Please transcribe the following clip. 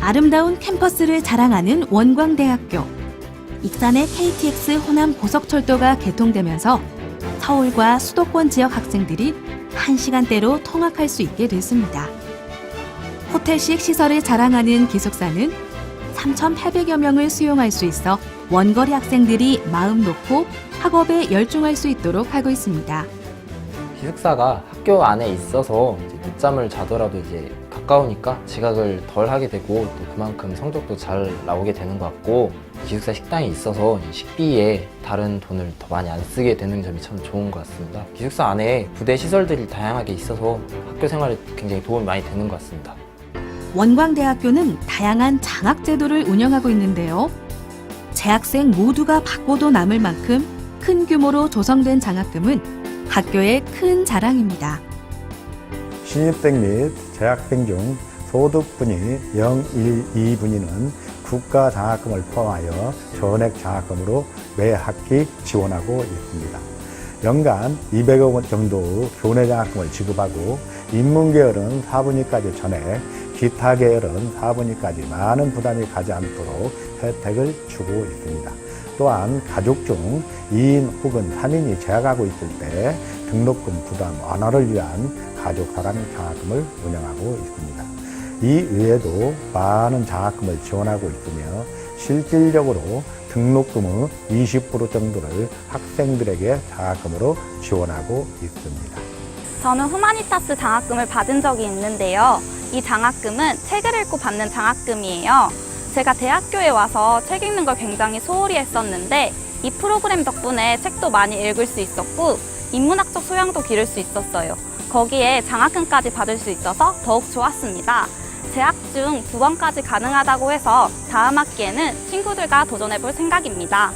아름다운 캠퍼스를 자랑하는 원광대학교. 익산의 KTX 호남 고속철도가 개통되면서 서울과 수도권 지역 학생들이 한 시간대로 통학할 수 있게 됐습니다. 호텔식 시설을 자랑하는 기숙사는 3,800여 명을 수용할 수 있어 원거리 학생들이 마음 놓고 학업에 열중할 수 있도록 하고 있습니다. 기숙사가 학교 안에 있어서 이제 늦잠을 자더라도 이제 가까우니까 지각을 덜 하게 되고 또 그만큼 성적도 잘 나오게 되는 것 같고 기숙사 식당이 있어서 이 식비에 다른 돈을 더 많이 안 쓰게 되는 점이 참 좋은 것 같습니다. 기숙사 안에 부대 시설들이 다양하게 있어서 학교 생활에 굉장히 도움이 많이 되는 것 같습니다. 원광대학교는 다양한 장학 제도를 운영하고 있는데요. 재학생 모두가 받고도 남을 만큼 큰 규모로 조성된 장학금은 학교의 큰 자랑입니다. 신입생 및 재학생 중 소득분이 0, 1, 2분위는 국가 장학금을 포함하여 전액 장학금으로 매 학기 지원하고 있습니다. 연간 200억 원 정도의 교내 장학금을 지급하고 인문계열은 4분위까지 전액, 기타 계열은 4분위까지 많은 부담이 가지 않도록 혜택을 주고 있습니다. 또한 가족 중 2인 혹은 3인이 재학하고 있을 때 등록금 부담 완화를 위한 가족 사랑 장학금을 운영하고 있습니다. 이 외에도 많은 장학금을 지원하고 있으며 실질적으로 등록금의 20% 정도를 학생들에게 장학금으로 지원하고 있습니다. 저는 후마니타스 장학금을 받은 적이 있는데요. 이 장학금은 책을 읽고 받는 장학금이에요. 제가 대학교에 와서 책 읽는 걸 굉장히 소홀히 했었는데 이 프로그램 덕분에 책도 많이 읽을 수 있었고 인문학적 소양도 기를 수 있었어요. 거기에 장학금까지 받을 수 있어서 더욱 좋았습니다. 재학 중 두 번까지 가능하다고 해서 다음 학기에는 친구들과 도전해 볼 생각입니다.